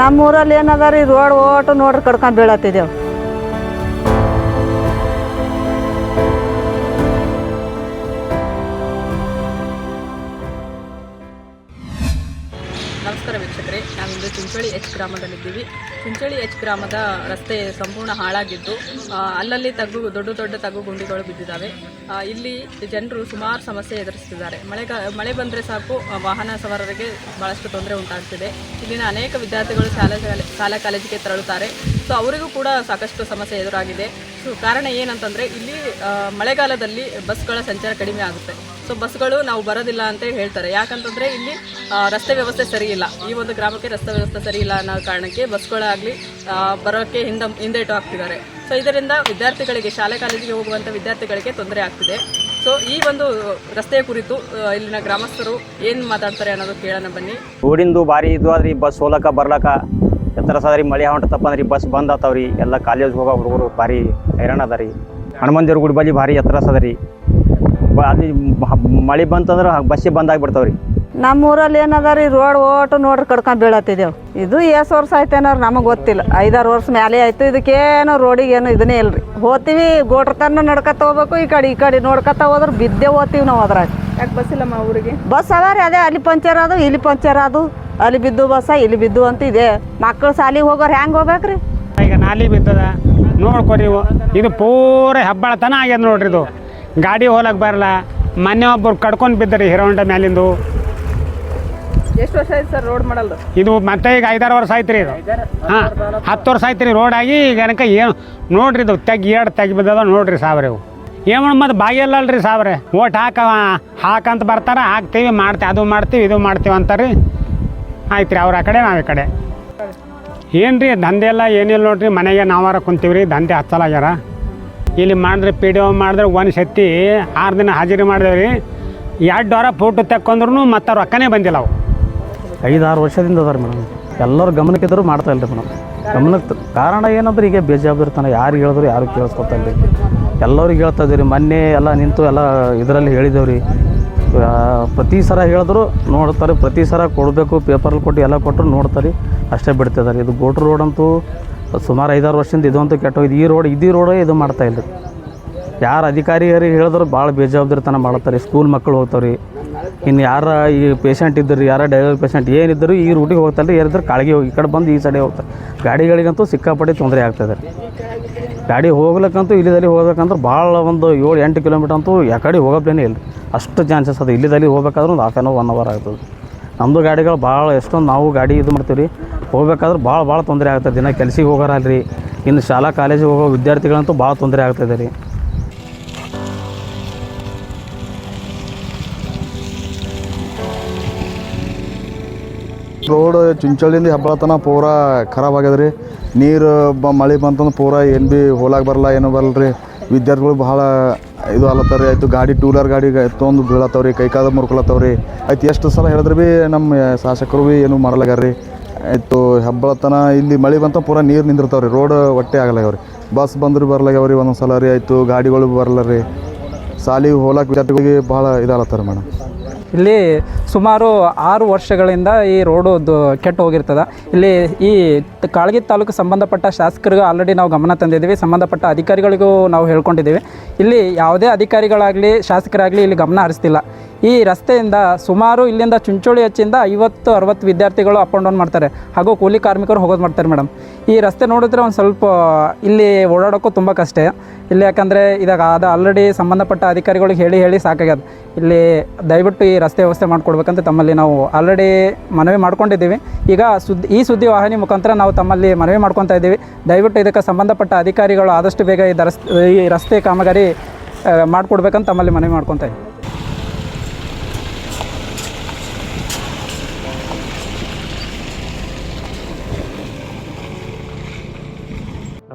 ನಮ್ಮ ಊರಲ್ಲಿ ಏನದ ರೀ ರೋಡ್ ಓಟು ನೋಡ್ರಿ ಕಡ್ಕೊಂಡು ಬೀಳತ್ತಿದ್ದೇವೆ ಗ್ರಾಮದಲ್ಲಿದ್ದೀವಿ. ಚಿಂಚೋಳಿ ಎಚ್ ಗ್ರಾಮದ ರಸ್ತೆ ಸಂಪೂರ್ಣ ಹಾಳಾಗಿದ್ದು ಅಲ್ಲಲ್ಲಿ ತಗ್ಗು, ದೊಡ್ಡ ದೊಡ್ಡ ತಗ್ಗು ಗುಂಡಿಗಳು ಬಿದ್ದಿದ್ದಾವೆ. ಇಲ್ಲಿ ಜನರು ಸುಮಾರು ಸಮಸ್ಯೆ ಎದುರಿಸ್ತಿದ್ದಾರೆ ಮಳೆಗ, ಮಳೆ ಬಂದರೆ ಸಾಕು ವಾಹನ ಸವಾರರಿಗೆ ಭಾಳಷ್ಟು ತೊಂದರೆ ಉಂಟಾಗ್ತಿದೆ. ಇಲ್ಲಿನ ಅನೇಕ ವಿದ್ಯಾರ್ಥಿಗಳು ಶಾಲೆ- ಶಾಲಾ ಕಾಲೇಜಿಗೆ ತೆರಳುತ್ತಾರೆ. ಸೊ ಅವರಿಗೂ ಕೂಡ ಸಾಕಷ್ಟು ಸಮಸ್ಯೆ ಎದುರಾಗಿದೆ. ಸೊ ಕಾರಣ ಏನಂತಂದರೆ ಇಲ್ಲಿ ಮಳೆಗಾಲದಲ್ಲಿ ಬಸ್ಗಳ ಸಂಚಾರ ಕಡಿಮೆ ಆಗುತ್ತೆ. ಸೊ ಬಸ್ಗಳು ನಾವು ಬರೋದಿಲ್ಲ ಅಂತ ಹೇಳ್ತಾರೆ. ಯಾಕಂತಂದರೆ ಇಲ್ಲಿ ರಸ್ತೆ ವ್ಯವಸ್ಥೆ ಸರಿ ಇಲ್ಲ. ಈ ಒಂದು ಗ್ರಾಮಕ್ಕೆ ರಸ್ತೆ ವ್ಯವಸ್ಥೆ ಸರಿ ಇಲ್ಲ ಅನ್ನೋ ಕಾರಣಕ್ಕೆ ಬಸ್ಗಳಾಗಲಿ ಬರೋಕ್ಕೆ ಹಿಂದೆ, ಹಿಂದೇಟು ಆಗ್ತಿದ್ದಾರೆ. ಸೊ ಇದರಿಂದ ವಿದ್ಯಾರ್ಥಿಗಳಿಗೆ, ಶಾಲೆ ಕಾಲೇಜಿಗೆ ಹೋಗುವಂಥ ವಿದ್ಯಾರ್ಥಿಗಳಿಗೆ ತೊಂದರೆ ಆಗ್ತಿದೆ. ಸೊ ಈ ಒಂದು ರಸ್ತೆಯ ಕುರಿತು ಇಲ್ಲಿನ ಗ್ರಾಮಸ್ಥರು ಏನು ಮಾತಾಡ್ತಾರೆ ಅನ್ನೋದು ಕೇಳೋಣ ಬನ್ನಿ. ರೋಡಿಂದು ಭಾರಿ ಇದು ಈ ಬಸ್ ಹೋಲಕ ಬರ್ಲಕ ಎತ್ತರ ಸದರಿ ಮಳೆ ಹೊಂಟತಪ್ಪ ಅಂದ್ರೆ ಬಸ್ ಬಂದ್ ಆತಾವ್ರಿ. ಎಲ್ಲ ಕಾಲೇಜ್ ಹೋಗೋ ಹುಡುಗರು ಭಾರಿ ಹೈರಾಣ ಅದ ರೀ. ಹನುಮಂತ ದೇವ್ರ ಗುಡಿ ಬಳಿ ಭಾರಿ ಎತ್ತರ ಸದರಿ ಬ ಅಲ್ಲಿ ಮಳೆ ಬಂತಂದ್ರೆ ಬಸ್ಸೇ ಬಂದ್ ಬಿಡ್ತಾವ್ರಿ ನಮ್ಮ ಊರಲ್ಲಿ ಏನದ ರೀ ರೋಡ್ ಓಟು ನೋಡ್ರಿ ಕಡ್ಕೊಂಡು ಬೀಳತ್ತಿದ್ದೇವೆ ಇದು ಎಸ್ ವರ್ಷ ಆಯ್ತೇನಾರು ನಮಗೆ ಗೊತ್ತಿಲ್ಲ. ಐದಾರು ವರ್ಷ ಮೇಲೆ ಆಯ್ತು ಇದಕ್ಕೇನು ರೋಡಿಗೆ ಏನೋ ಇದನ್ನೇ ಇಲ್ರಿ. ಹೋಗ್ತೀವಿ ಗೋಟ್ರ ತನ ನಡ್ಕತ್ತ ಹೋಗ್ಬೇಕು ಈ ಕಡೆ ಈ ಕಡೆ ನೋಡ್ಕತ್ತ ಹೋದ್ರೆ ಬಿದ್ದೆ ಹೋಗ್ತೀವಿ ನಾವು ಅದ್ರಾಗ. ಯಾಕೆ ಬಸ್ ಇಲ್ಲಮ್ಮ ಊರಿಗೆ? ಬಸ್ ಅದ ರೀ ಅದೇ ಅಲ್ಲಿ ಪಂಚರ್ ಅದು ಇಲ್ಲಿ ಪಂಚರ್ ಅದು. ಅಲ್ಲಿ ಬಿದ್ದು ಬಸ ಇಲ್ಲಿ ಬಿದ್ದು ಅಂತ ಇದೆ ಮಕ್ಕಳು ಸಾಲಿಗೆ ಹೋಗೋರು ಹೆಂಗೆ ಹೋಗ್ಬೇಕ್ರಿ? ಈಗ ನಾಲಿ ಬಿದ್ದದ. ನೋಡ್ಕೊರಿ. ಇದು ಪೂರ ಹೆಬ್ಬಾಳತನ ಆಗ್ಯದ ನೋಡ್ರಿ ಇದು. ಗಾಡಿ ಹೋಲಕ್ ಬರಲ್ಲ ಮೊನ್ನೆ ಒಬ್ಬರು ಕಡ್ಕೊಂಡು ಬಿದ್ದರಿ ಹಿರೋಂಡ ಮ್ಯಾಲಿಂದು. ಎಷ್ಟು ವರ್ಷ ಆಯ್ತು ಸರ್ ರೋಡ್ ಮಾಡಲ್ದು? ಇದು ಮತ್ತೆ ಈಗ ಐದಾರು ವರ್ಷ ಆಯ್ತು ರೀ ಇದು. ಹಾಂ ಹತ್ತು ವರ್ಷ ಆಯ್ತು ರೀ ರೋಡ್ ಆಗಿ ಈಗ ಏನಕ ಏನು ನೋಡ್ರಿ ಇದು ತೆಗಿ ಎರಡು ತೆಗಿ ಬಿದ್ದದ ನೋಡ್ರಿ ಸಾವ್ರೆ ಇವು. ಏನು ಮತ್ತು ಬಾಗಿಲ್ಲಲ್ರಿ ಸಾವ್ರೆ ಓಟ್ ಹಾಕ ಹಾಕಂತ ಬರ್ತಾರೆ ಹಾಕ್ತೀವಿ ಮಾಡ್ತೀವಿ ಅದು ಮಾಡ್ತೀವಿ ಇದು ಮಾಡ್ತೀವಿ ಅಂತಾರೆ ಆಯ್ತು ರೀ ಅವ್ರ ಆ ಕಡೆ, ನಾವು ಈ ಕಡೆ. ಏನು ರೀ ದಂಧೆ ಎಲ್ಲ ಏನಿಲ್ಲ ನೋಡ್ರಿ, ಮನೆಗೆ ನಾವಾರ ಕುಂತೀವಿ ರೀ ದಂಧೆ ಹಚ್ಚಲಾಗ್ಯಾರ ಇಲ್ಲಿ ಮಾಡಿದ್ರೆ ಪಿ ಡಿ ಒ ಮಾಡಿದ್ರೆ ಒಂದು ಸತಿ ಆರು ದಿನ ಹಾಜರಿ ಮಾಡಿದೇವೆ ರೀ ಎರಡು ವಾರ ಫೋಟೋ ಮತ್ತೆ ಮತ್ತು ರೊಕ್ಕನೇ ಬಂದಿಲ್ಲ ಅವು. ಐದಾರು ವರ್ಷದಿಂದ ಅದಾರ ಮೇಡಮ್. ಎಲ್ಲರೂ ಗಮನಕ್ಕಿದ್ರು ಮಾಡ್ತಾ ಇಲ್ರಿ ಮೇಡಮ್. ಗಮನಕ್ಕೆ ಕಾರಣ ಏನಂದ್ರೆ ಈಗ ಬೇಜಾಬ್ದಿರ್ತಾನೆ ಯಾರು ಹೇಳಿದ್ರು ಯಾರು ಕೇಳಿಸ್ಕೊತಾ ಇಲ್ಲ ಎಲ್ಲರಿಗೆ ಹೇಳ್ತಾ ಇದೀವಿ ಮೊನ್ನೆ ಎಲ್ಲ ನಿಂತು ಎಲ್ಲ ಇದರಲ್ಲಿ ಹೇಳಿದೇವ್ರಿ. ಪ್ರತಿ ಸಲ ಹೇಳಿದ್ರು ನೋಡ್ತಾರೆ, ಪ್ರತಿ ಸಲ ಕೊಡಬೇಕು ಪೇಪರಲ್ಲಿ ಕೊಟ್ಟು ಎಲ್ಲ ಕೊಟ್ಟರು ನೋಡ್ತಾರೆ, ಅಷ್ಟೇ ಬಿಡ್ತಿದ್ದಾರೆ. ಇದು ಗೋಟ್ರ್ ರೋಡ್ ಅಂತೂ ಸುಮಾರು ಐದಾರು ವರ್ಷದಿಂದ ಇದಂತೂ ಕೆಟ್ಟ ಕೆಟ್ಟೋಗಿದೆ. ಈ ರೋಡ್ ಇದೀ ರೋಡೇ ಇದು ಮಾಡ್ತಾ ಇಲ್ಲ. ಯಾರು ಅಧಿಕಾರಿಗಳಿಗೆ ಹೇಳಿದ್ರು ಭಾಳ ಬೇಜವಾಬ್ದಾರಿತನ ಮಾಡ್ತಾರೆ. ಸ್ಕೂಲ್ ಮಕ್ಕಳು ಹೋಗ್ತಾವ್ರಿ. ಇನ್ನು ಯಾರ ಈ ಪೇಷಂಟ್ ಇದ್ದರು, ಯಾರ ಡೈವರ್ ಪೇಷಂಟ್ ಏನಿದ್ದರು, ಈ ರೂಟಿಗೆ ಹೋಗ್ತಾರೆ ರೀ ಏನಿದ್ರು ಕಾಳಿಗೆ ಹೋಗಿ, ಈ ಕಡೆ ಬಂದು ಈ ಸೈಡೆ ಹೋಗ್ತಾರೆ. ಗಾಡಿಗಳಿಗಂತೂ ಸಿಕ್ಕಾಪಟ್ಟೆ ತೊಂದರೆ ಆಗ್ತದೆ ಗಾಡಿ ಹೋಗ್ಲಿಕ್ಕಂತೂ ಇಲ್ಲಿದಲ್ಲಿ ಹೋಗ್ಬೇಕಂದ್ರೆ ಭಾಳ ಒಂದು ಏಳು ಎಂಟು ಕಿಲೋಮೀಟರ್ ಅಂತೂ ಯಾಕಡೆ ಹೋಗೋಪ್ಲೇನೇ ಇಲ್ಲ. ಅಷ್ಟು ಚಾನ್ಸಸ್ ಅದು. ಇಲ್ಲಿದಲ್ಲಿ ಹೋಗ್ಬೇಕಾದ್ರೆ ಒಂದು half an hour one hour ಆಗ್ತದೆ. ನಮ್ಮದು ಗಾಡಿಗಳು ಭಾಳ ಎಷ್ಟೊಂದು ನಾವು ಗಾಡಿ ಇದು ಮಾಡ್ತೀವಿ ರೀ, ಹೋಗ್ಬೇಕಾದ್ರೆ ಭಾಳ ಭಾಳ ತೊಂದರೆ ಆಗ್ತದೆ. ದಿನ ಕೆಲ್ಸಿಗೆ ಹೋಗೋರಲ್ರಿ, ಇನ್ನು ಶಾಲಾ, ಕಾಲೇಜಿಗೆ ಹೋಗೋ ವಿದ್ಯಾರ್ಥಿಗಳಂತೂ ಭಾಳ ತೊಂದರೆ ಆಗ್ತದೆ ರೀ. ರೋಡ್ ಚುಂಚಳ್ಳಿಂದ ಹೆಬ್ಬಳ ತನಕ ಪೂರಾ ಖರಾಬ್ ಆಗ್ಯದ ರೀ ನೀರು ಬ ಮಳೆ ಬಂತಂದ್ರೆ ಪೂರಾ ಏನು ಭೀ ಹೋಲಾಗ ಬರಲ್ಲ, ಏನು ಬರಲ್ಲ ರೀ ವಿದ್ಯಾರ್ಥಿಗಳು ಬಹಳ ಇದು ಅಲ್ಲತ್ತಾರ ರೀ ಆಯಿತು ಗಾಡಿ ಟೂ ವೀಲರ್ ಗಾಡಿ ಎತ್ತೊಂದು ಬೀಳತ್ತವ ಕೈ ಕಾದ ಮುರ್ಕೊಳತ್ತವ ರೀ ಆಯ್ತು ಎಷ್ಟು ಸಲ ಹೇಳಿದ್ರೆ ಭೀ ನಮ್ಮ ಶಾಸಕರು ಭೀ ಏನು ಮಾಡಲಾಗ್ಯಾರ ರೀ ಆಯಿತು ಹೆಬ್ಬಳ ತನ ಇಲ್ಲಿ ಮಳೆ ಬಂತ ಪೂರಾ ನೀರು ನಿಂದಿರ್ತಾವ ರೀ ರೋಡ್ ಒಟ್ಟೆ ಆಗಲ್ಲಾಗ್ಯವ ರೀ ಬಸ್ ಬಂದರೂ ಬರ್ಲಾಗ್ಯಾವ ರೀ ಒಂದೊಂದು ಸಲ ರೀ. ಆಯಿತು ಗಾಡಿಗಳು ಬರಲ್ಲ ರೀ ಸಾಲಿಗೆ ಹೋಲಾಕ ವಿದ್ಯಾರ್ಥಿಗಳಿಗೆ ಭಾಳ ಇದಾಗತ್ತಾರ ಮೇಡಮ್ ಇಲ್ಲಿ ಸುಮಾರು ಆರು ವರ್ಷಗಳಿಂದ ಈ ರೋಡು ಕೆಟ್ಟು ಹೋಗಿರ್ತದೆ. ಇಲ್ಲಿ ಈ ಕಾಳಗಿ ತಾಲೂಕು ಸಂಬಂಧಪಟ್ಟ ಶಾಸಕರಿಗೂ ಆಲ್ರೆಡಿ ನಾವು ಗಮನ ತಂದಿದ್ದೀವಿ. ಸಂಬಂಧಪಟ್ಟ ಅಧಿಕಾರಿಗಳಿಗೂ ನಾವು ಹೇಳ್ಕೊಂಡಿದ್ದೀವಿ. ಇಲ್ಲಿ ಯಾವುದೇ ಅಧಿಕಾರಿಗಳಾಗಲಿ, ಶಾಸಕರಾಗಲಿ ಇಲ್ಲಿ ಗಮನ ಹರಿಸ್ತಿಲ್ಲ. ಈ ರಸ್ತೆಯಿಂದ ಸುಮಾರು ಇಲ್ಲಿಂದ ಚುಂಚೋಳಿ ಹಚ್ಚಿಂದ ಐವತ್ತು, ಅರವತ್ತು ವಿದ್ಯಾರ್ಥಿಗಳು ಅಪ್ ಆ್ಯಂಡ್ ಡೌನ್ ಮಾಡ್ತಾರೆ. ಹಾಗೂ ಕೂಲಿ ಕಾರ್ಮಿಕರು ಹೋಗೋದು ಮಾಡ್ತಾರೆ ಮೇಡಮ್. ಈ ರಸ್ತೆ ನೋಡಿದ್ರೆ ಒಂದು ಸ್ವಲ್ಪ, ಇಲ್ಲಿ ಓಡಾಡೋಕ್ಕೂ ತುಂಬ ಕಷ್ಟ. ಇಲ್ಲಿ ಯಾಕಂದರೆ ಇದಾಗ ಅದು ಆಲ್ರೆಡಿ ಸಂಬಂಧಪಟ್ಟ ಅಧಿಕಾರಿಗಳಿಗೆ ಹೇಳಿ ಹೇಳಿ ಸಾಕಾಗ್ಯದ. ಇಲ್ಲಿ ದಯವಿಟ್ಟು ಈ ರಸ್ತೆ ವ್ಯವಸ್ಥೆ ಮಾಡಿಕೊಡ್ಬೇಕಂತ ತಮ್ಮಲ್ಲಿ ನಾವು ಆಲ್ರೆಡಿ ಮನವಿ ಮಾಡ್ಕೊಂಡಿದ್ದೀವಿ. ಈಗ ಸುದ್ದಿ ಈ ಸುದ್ದಿ ವಾಹಿನಿ ಮುಖಾಂತರ ನಾವು ತಮ್ಮಲ್ಲಿ ಮನವಿ ಮಾಡ್ಕೊತಾ ಇದ್ದೀವಿ. ದಯವಿಟ್ಟು ಇದಕ್ಕೆ ಸಂಬಂಧಪಟ್ಟ ಅಧಿಕಾರಿಗಳು ಆದಷ್ಟು ಬೇಗ ಈ ದರಸ್, ಈ ರಸ್ತೆ ಕಾಮಗಾರಿ ಮಾಡಿಕೊಡ್ಬೇಕಂತ ತಮ್ಮಲ್ಲಿ ಮನವಿ ಮಾಡ್ಕೊತಾ ಇದ್ದೀವಿ.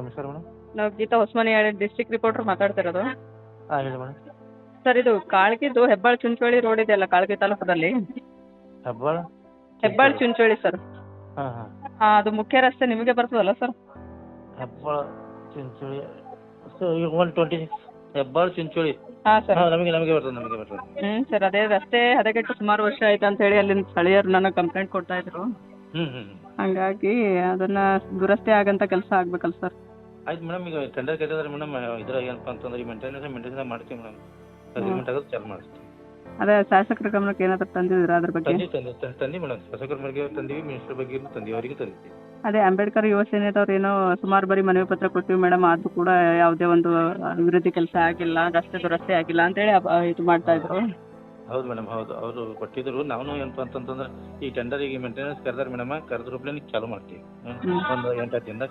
ನಮಸ್ಕಾರ ಮೇಡಮ್? ನಾವು ಗೀತಾ ಹೊಸಮನಿ ಡಿಸ್ಟ್ರಿಕ್ಟ್ ರಿಪೋರ್ಟರ್ ಮಾತಾಡ್ತಿರೋದು. ಹಾಂ. ಹೇಳಿ ಮೇಡಮ್. ಸರ್ ಇದು ಕಾಳ್ಗಿದ್ದು ಹೆಬ್ಬಾಳ್ ಚುಂಚೋಳಿ ರೋಡ್ ಇದೆಯಲ್ಲ ಕಾಳ್ಗಿ ತಾಲೂಕದಲ್ಲಿ? ಹೆಬ್ಬಾಳ? ಹೆಬ್ಬಾಳ್ ಚುಂಚೋಳಿ ಸರ್. ಹಾಂ ಹಾಂ. ಹಾಂ ಅದು ಮುಖ್ಯ ರಸ್ತೆ ನಿಮಗೆ ಬರ್ತದಲ್ಲ sir? Hebbal Chuncholi. So one twenty six Hebbal Chuncholi. ಹಾಂ ಸರ್. ಹಾಂ ನಮಗೆ ನಮಗೆ ಬರ್ತದೆ ನಮಗೆ ಬರ್ತದೆ. ಹ್ಞೂ ಸರ್ ಅದೇ ರಸ್ತೆ ಹದಗೆಟ್ಟು ಸುಮಾರು ವರ್ಷ ಆಯ್ತು ಅಂತ ಹೇಳಿ ಅಲ್ಲಿನ ಸ್ಥಳೀಯರು ನನಗೆ ಕಂಪ್ಲೇಂಟ್ ಕೊಡ್ತಾ ಇದ್ರು. ಹ್ಞೂ ಹ್ಞೂ ಹಾಗಾಗಿ ಅದನ್ನ ದುರಸ್ತಿ ಆಗಂತ ಕೆಲಸ ಆಗ್ಬೇಕಲ್ಲ ಸರ್. ಆಯ್ತು ಮೇಡಮ್ ಈಗ ಟೆಂಡರ್ ಕಟ್ಟಿದ್ರೆ ಮೇಡಮ್ ಇದ್ರಾಗ ಏನಪ್ಪ ಅಂತಂದ್ರೆ ಈ ಮೇಂಟೆನೆನ್ಸ್ ಮೇಂಟೆನೆನ್ಸ್ ಮಾಡ್ತೀವಿ ಮೇಡಮ್. ಅಗ್ರಿಮೆಂಟ್ ಆಗೋದು ಚಾಲು ಮಾಡಿಸ್ತೀವಿ. ಅದೇ ಶಾಸಕರ ಗಮನಕ್ಕೆ ಏನಾದ್ರು ತಂದಿದ್ದೀರಾ ಅದ್ರ ಬಗ್ಗೆ? ತಂದಿ ತಂದಿ ಮೇಡಮ್. ಶಾಸಕರ ಬಗ್ಗೆ ತಂದಿವಿ ಮಿನಿಸ್ಟರ್ ಬಗ್ಗೆ ತಂದಿವಿ ಅವರಿಗೆ ತಂದಿದ್ದೀವಿ. ಅದೇ ಅಂಬೇಡ್ಕರ್ ಯುವ ಸೇನೆದವ್ರು ಏನೋ ಸುಮಾರು ಬಾರಿ ಮನವಿ ಪತ್ರ ಕೊಟ್ಟಿವಿ ಮೇಡಮ್ ಆದ್ರೂ ಕೂಡ ಯಾವುದೇ ಒಂದು ಅಭಿವೃದ್ಧಿ ಕೆಲಸ ಆಗಿಲ್ಲ ರಸ್ತೆ ದುರಸ್ತಿ ಆಗಿಲ್ಲ ಅಂತೇಳಿ ಹೇಳಿ ಇದು ಮಾಡ್ತಾ ಇದ್ರು. ಹೌದು ಮೇಡಮ್ ಹೌದು. ಅವರು ಕೊಟ್ಟಿದ್ರು. ನಾವು ಏನಪ್ಪ ಅಂತಂತಂದ್ರೆ ಈ ಟೆಂಡರ್ ಈಗ ಮೇಂಟೆನೆನ್ಸ್ ಕರೆದಾರೆ ಮೇಡಮ್ ಕರೆದ ರೂಪಲೆ ಚಾಲು ಮಾಡ್ತೀವಿ. ಹ್ಮ್. ಒಂದು ಎಂಟು ಹತ್ತು ದಿನದಾಗ